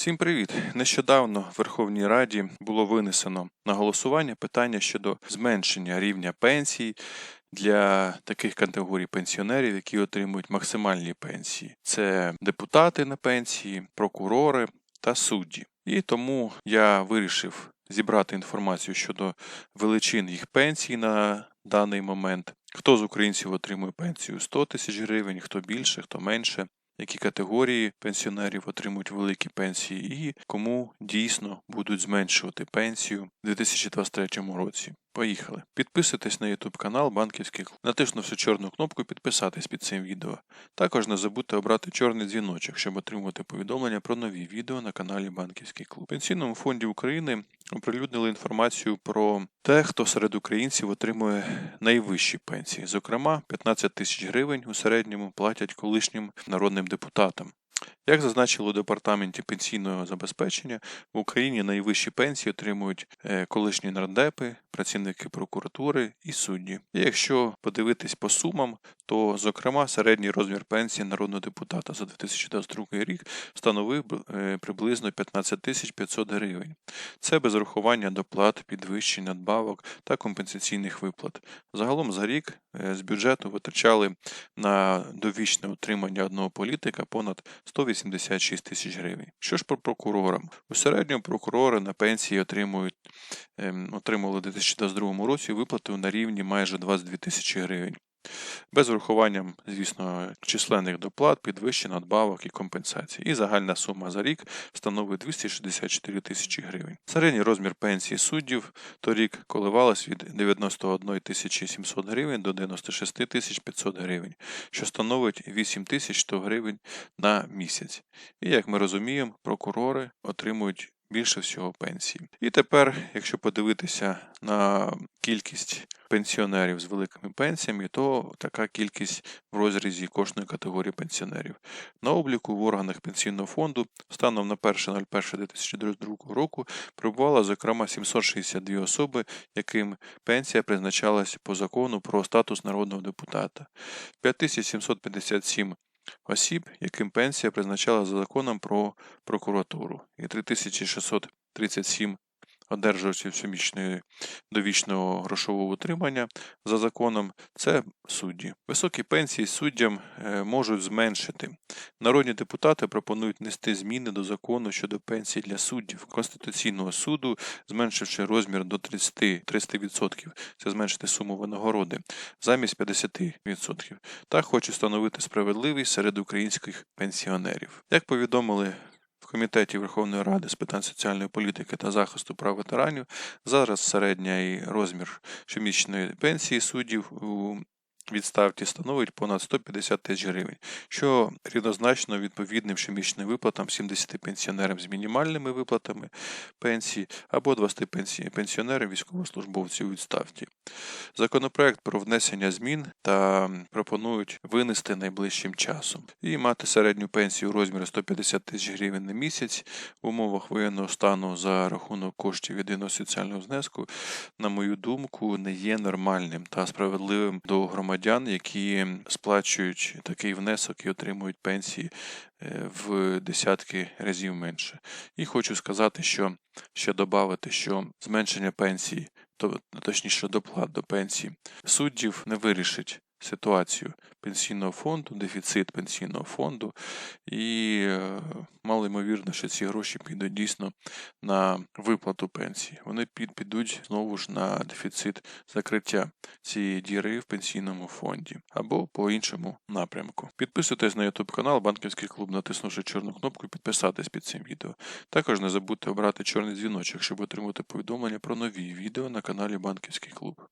Всім привіт! Нещодавно в Верховній Раді було винесено на голосування питання щодо зменшення рівня пенсій для таких категорій пенсіонерів, які отримують максимальні пенсії. Це депутати на пенсії, прокурори та судді. І тому я вирішив зібрати інформацію щодо величин їх пенсій на даний момент. Хто з українців отримує пенсію 100 тисяч гривень, хто більше, хто менше які категорії пенсіонерів отримують великі пенсії, і кому дійсно будуть зменшувати пенсію у 2023 році. Поїхали. Підписуйтесь на YouTube канал Банківський клуб. Натиснувши чорну кнопку Підписатись під цим відео. Також не забудьте обрати чорний дзвіночок, щоб отримувати повідомлення про нові відео на каналі Банківський клуб. Пенсійному фонді України оприлюднили інформацію про те, хто серед українців отримує найвищі пенсії. Зокрема, 15 тисяч гривень у середньому платять колишнім народним депутатам. Як зазначили у департаменті пенсійного забезпечення, в Україні найвищі пенсії отримують е, колишні нардепи, працівники прокуратури і судді. І якщо подивитись по сумам, то зокрема середній розмір пенсії народного депутата за 2022 рік становив е, приблизно 15 тисяч 500 гривень. Це без рахування доплат, підвищень, надбавок та компенсаційних виплат. Загалом за рік з бюджету витрачали на довічне утримання одного політика понад 186 тисяч гривень. Що ж про прокурорам? У середньому прокурори на пенсії отримують отримали у 2022 році виплату на рівні майже 22 тисячі гривень. Без врахування, звісно, численних доплат, підвищень, надбавок і компенсацій. І загальна сума за рік становить 264 тисячі гривень. Середній розмір пенсії суддів торік коливалась від 91 тисячі 700 гривень до 96 тисяч 500 гривень, що становить 8 тисяч 100 гривень на місяць. І як ми розуміємо, прокурори отримують більше всього пенсії. І тепер, якщо подивитися на кількість пенсіонерів з великими пенсіями, то така кількість в розрізі кожної категорії пенсіонерів. На обліку в органах пенсійного фонду станом на 1.01.2022 року прибувало, зокрема, 762 особи, яким пенсія призначалась по закону про статус народного депутата, 5757 осіб, яким пенсія призначала за законом про прокуратуру, і 3637 одержувачів щомісячної довічного грошового утримання за законом це судді. Високі пенсії суддям е, можуть зменшити. Народні депутати пропонують нести зміни до закону щодо пенсій для суддів Конституційного суду, зменшивши розмір до 30 30%, це зменшити суму винагороди замість 50%. Та хочуть встановити справедливість серед українських пенсіонерів. Як повідомили Комітеті Верховної Ради з питань соціальної політики та захисту прав ветеранів. Зараз середній розмір щомісячної пенсії суддів у відставці становить понад 150 тисяч гривень, що рівнозначно відповідним щомісячним виплатам 70 пенсіонерам з мінімальними виплатами пенсії або 20 пенсіонерам військовослужбовців у відставці. Законопроект про внесення змін та пропонують винести найближчим часом і мати середню пенсію у розмірі 150 тисяч гривень на місяць в умовах воєнного стану за рахунок коштів єдиного соціального внеску, на мою думку, не є нормальним та справедливим до громадян громадян, які сплачують такий внесок і отримують пенсії е, в десятки разів менше. І хочу сказати, що ще додати, що зменшення пенсії, точніше доплат до пенсії суддів не вирішить ситуацію пенсійного фонду, дефіцит пенсійного фонду, і е, мало ймовірно, що ці гроші підуть дійсно на виплату пенсії. Вони підуть знову ж на дефіцит закриття цієї діри в пенсійному фонді або по іншому напрямку. Підписуйтесь на YouTube канал Банківський клуб, натиснувши чорну кнопку і підписатись під цим відео. Також не забудьте обрати чорний дзвіночок, щоб отримати повідомлення про нові відео на каналі Банківський клуб.